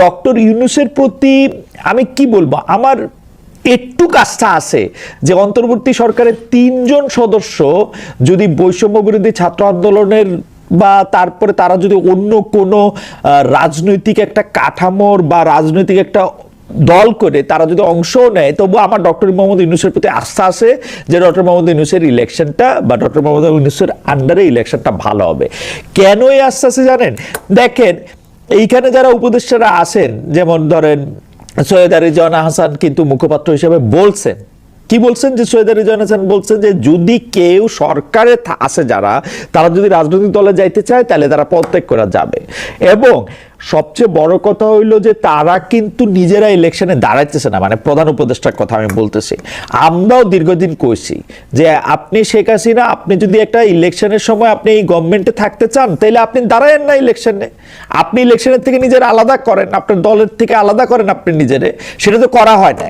Doctor ইউনুসের প্রতি আমি কি বলব? আমার একটু কাজটা আছে যে অন্তর্বর্তী সরকারের তিনজন সদস্য যদি বৈষম্য বিরোধী ছাত্র আন্দোলনের বা তারপরে তারা যদি অন্য কোনো রাজনৈতিক একটা কাঠামোর বা রাজনৈতিক একটা দল করে তারা যদি অংশ নেয় তবু আমার ডক্টর মোহাম্মদ ইউনুসের প্রতি আস্থা আছে যে ডক্টর মোহাম্মদ ইউনুসের ইলেকশনটা বা ডক্টর মোহাম্মদ ইউনুসের আন্ডারে ইলেকশনটা ভালো হবে। কেন এই আস্থা আছে জানেন? দেখেন এইখানে যারা উপদেষ্টারা আছেন যেমন ধরেন সৈয়দ জন আহসান কিন্তু মুখপাত্র হিসেবে বলছেন কি বলছেন যে সৈয়দ রিজওয়ানা হাসান? বলছেন যে যদি কেউ সরকারে আছে যারা, তারা যদি রাজনৈতিক দলে যাইতে চায়, তাহলে তারা পদত্যাগ করা যাবে। এবং সবচেয়ে বড় কথা হইল যে তারা কিন্তু নিজেরা ইলেকশনে দাঁড়াইতেছে না মানে প্রধান উপদেষ্টার কথা আমি বলতেছি। আমরাও দীর্ঘদিন কইছি যে আপনি শেখ হাসিনা, আপনি যদি একটা ইলেকশনের সময় আপনি এই গভর্নমেন্টে থাকতে চান তাহলে আপনি দাঁড়ায়েন না ইলেকশনে আপনি ইলেকশনের থেকে নিজের আলাদা করেন, আপনার দলের থেকে আলাদা করেন আপনি নিজেরে। সেটা তো করা হয় না